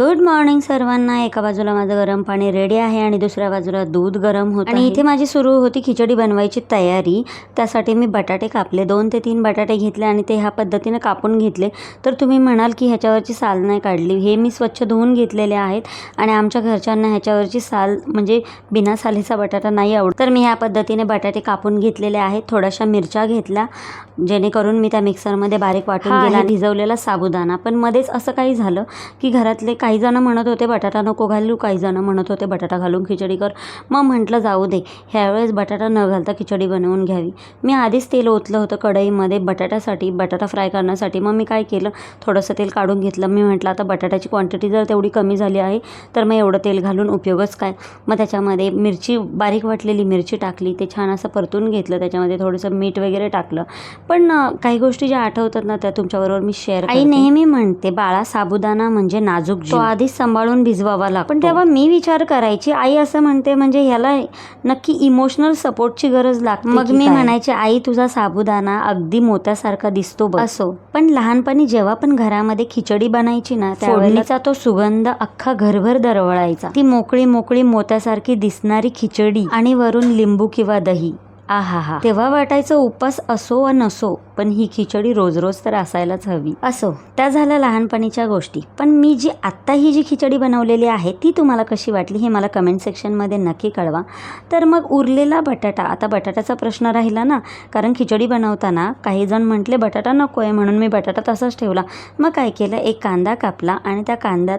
Good morning सर्वांना. एका बाजूला माझं गरम पाणी रेडी आहे आणि दुसऱ्या बाजूला दूध गरम होत आणि इथे माझी सुरू होती खिचडी बनवायची तयारी. त्यासाठी मी बटाटे कापले. दोन ते तीन बटाटे घेतले आणि ते ह्या पद्धतीने कापून घेतले. तर तुम्ही म्हणाल की ह्याच्यावरची साल नाही काढली. हे मी स्वच्छ धुवून घेतलेले आहेत आणि आमच्या घरच्यांना ह्याच्यावरची साल म्हणजे बिना सालीचा बटाटा नाही आवडत. तर मी ह्या पद्धतीने बटाटे कापून घेतलेले आहेत. थोड्याशा मिरच्या घेतल्या. जेणेकरून मी त्या मिक्सरमध्ये बारीक वाटून गेला. भिजवलेला साबुदाणा. पण मध्येच असं काही झालं की घरातले काही जण म्हणत होते बटाटा नको घालू. काही जण म्हणत होते बटाटा घालून खिचडी कर. मग म्हटलं जाऊ दे ह्यावेळेस बटाटा न घालता खिचडी बनवून घ्यावी. मी आधीच तेल ओतलं होतं कढईमध्ये बटाट्यासाठी बटाटा फ्राय करण्यासाठी. मग मी काय केलं थोडंसं तेल काढून घेतलं. मी म्हटलं आता बटाट्याची क्वांटिटी जर तेवढी कमी झाली आहे तर मग एवढं तेल घालून उपयोगच काय? मग त्याच्यामध्ये मिरची बारीक वाटलेली मिरची टाकली. ते छान असं परतून घेतलं. त्याच्यामध्ये थोडंसं मीठ वगैरे टाकलं. पण काही गोष्टी ज्या आठवतात ना त्या तुमच्याबरोबर मी शेअर आई नेहमी म्हणते बाळा साबुदाणा म्हणजे नाजूक आधीच सांभाळून भिजवावा लागतो. पण तेव्हा मी विचार करायची आई असं म्हणते म्हणजे ह्याला नक्की इमोशनल सपोर्टची गरज लागते मग मी? म्हणायचे आई तुझा साबुदाणा अगदी मोत्यासारखा दिसतो बघ. असो. पण लहानपणी जेव्हा पण घरामध्ये खिचडी बनायची ना त्यावेळेचा तो सुगंध अख्खा घरभर दरवळायचा. ती मोकळी मोकळी मोत्यासारखी दिसणारी खिचडी आणि वरून लिंबू किंवा दही. आहा हा तेव्हा वाटायचं उपास असो वा नसो पण ही खिचडी रोज रोज तर असायलाच हवी. असो. त्या झाल्या लहानपणीच्या गोष्टी. पण मी जी आत्ता ही जी खिचडी बनवलेली आहे ती तुम्हाला कशी वाटली हे मला कमेंट सेक्शनमध्ये नक्की कळवा. तर मग उरलेला बटाटा आता बटाट्याचा प्रश्न राहिला ना कारण खिचडी बनवताना काही जण म्हटले बटाटा नको आहे म्हणून मी बटाटा तसाच ठेवला. मग काय केलं एक कांदा कापला आणि त्या कांद्यात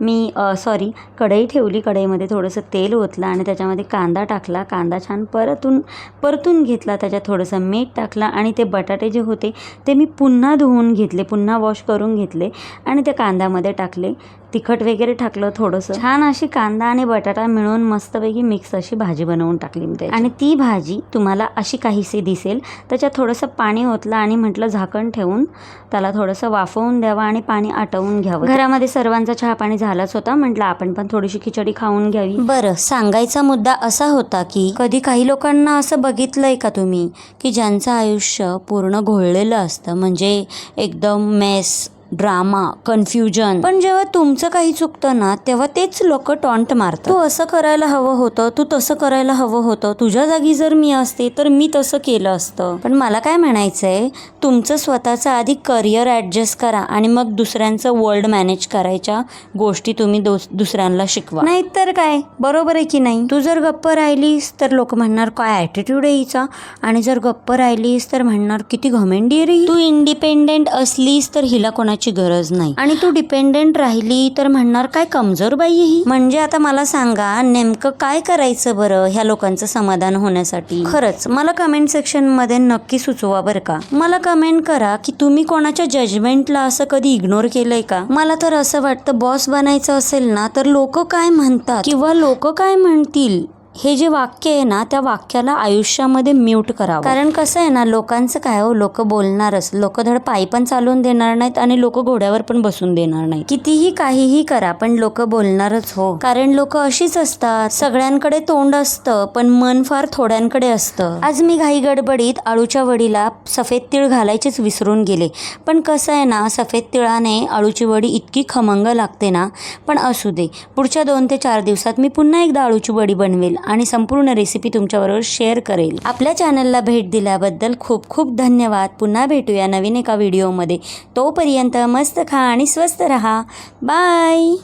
मी सॉरी कढई ठेवली. कढईमध्ये थोडंसं तेल ओतलं आणि त्याच्यामध्ये कांदा टाकला. कांदा छान परतून परतून घेतला त्याच्यात थोडंसं मीठ टाकलं आणि ते बटाटे जे होते ते मी पुन्हा धुवून घेतले पुन्हा वॉश करून घेतले आणि त्या कांद्यामध्ये टाकले. तिखट वगैरे टाकलं थोडंसं. छान अशी कांदा आणि बटाटा मिळून मस्तपैकी मिक्स अशी भाजी बनवून टाकली मी. आणि ती भाजी तुम्हाला अशी काहीशी दिसेल त्याच्यात थोडंसं पाणी ओतलं आणि म्हटलं झाकण ठेवून त्याला थोडंसं वाफवून द्यावं आणि पाणी आटवून घ्यावं. घरामध्ये सर्वांचा चहा पाणी झालाच होता म्हटलं आपण पण थोडीशी खिचडी खाऊन घ्यावी. बरं सांगायचा मुद्दा असा होता की कधी काही लोकांना असं बघितलंय का तुम्ही की ज्यांचं आयुष्य पूर्ण घोळलेलं असतं? म्हणजे एकदम मेस ड्रामा कन्फ्युजन. पण जेव्हा तुमचं काही चुकतं ना तेव्हा तेच लोक टॉन्ट मारतात. तू असं करायला हवं होतं तू तसं करायला हवं होतं. तुझ्या जागी जर मी असते तर मी तसं केलं असतं. पण मला काय म्हणायचंय तुमचं स्वतःचं आधी करिअर ॲडजस्ट करा आणि मग दुसऱ्यांचं वर्ल्ड मॅनेज करायच्या गोष्टी तुम्ही दोस दुसऱ्यांना शिकवा. नाही तर काय? बरोबर आहे की नाही? तू जर गप्प राहिलीस तर लोक म्हणणार काय ॲटिट्यूड आहे हिचा? आणि जर गप्प राहिलीस तर म्हणणार किती घमेंडी रे तू इंडिपेंडेंट असलीस तर हिला कोणाची गरज नाही. आणि तू डिपेंडेंट राहिली तर म्हणणार काय कमजोर बाई ही म्हणजे आता मला सांगा नेमकं काय करायचं बरं ह्या लोकांचं समाधान होण्यासाठी? खरंच मला कमेंट सेक्शनमध्ये नक्की सुचवा बरं का? मला कमेंट करा की तुम्ही कोणाच्या जजमेंटला असं कधी इग्नोर केलंय का? मला तर असं वाटतं बॉस बनायचं असेल ना तर लोक काय म्हणतात? किंवा लोक काय म्हणतील? हे जे वाक्य आहे ना त्या वाक्याला आयुष्यामध्ये म्यूट करावं. कारण कसं आहे ना लोकांचं काय हो लोक बोलणारच. लोक धड पाय पण चालवून देणार नाहीत आणि लोक घोड्यावर पण बसून देणार नाही कितीही काहीही करा पण लोक बोलणारच हो. कारण लोक अशीच असतात. सगळ्यांकडे तोंड असतं पण मन फार थोड्यांकडे असतं. आज मी घाई गडबडीत आळूच्या वडीला सफेद तीळ घालायचेच विसरून गेले. पण कसं आहे ना सफेद तिळाने आळूची वडी इतकी खमंग लागते ना पण असू दे. पुढच्या दोन ते चार दिवसात मी पुन्हा एकदा आळूची वडी बनवेल. आणि संपूर्ण रेसिपी तुमच्याबरोबर शेअर करेल. आपल्या चॅनलला भेट दिल्याबद्दल खूप खूप धन्यवाद. पुन्हा भेटूया नवीन एका व्हिडिओमध्ये तोपर्यंत मस्त खा आणि स्वस्त रहा. बाय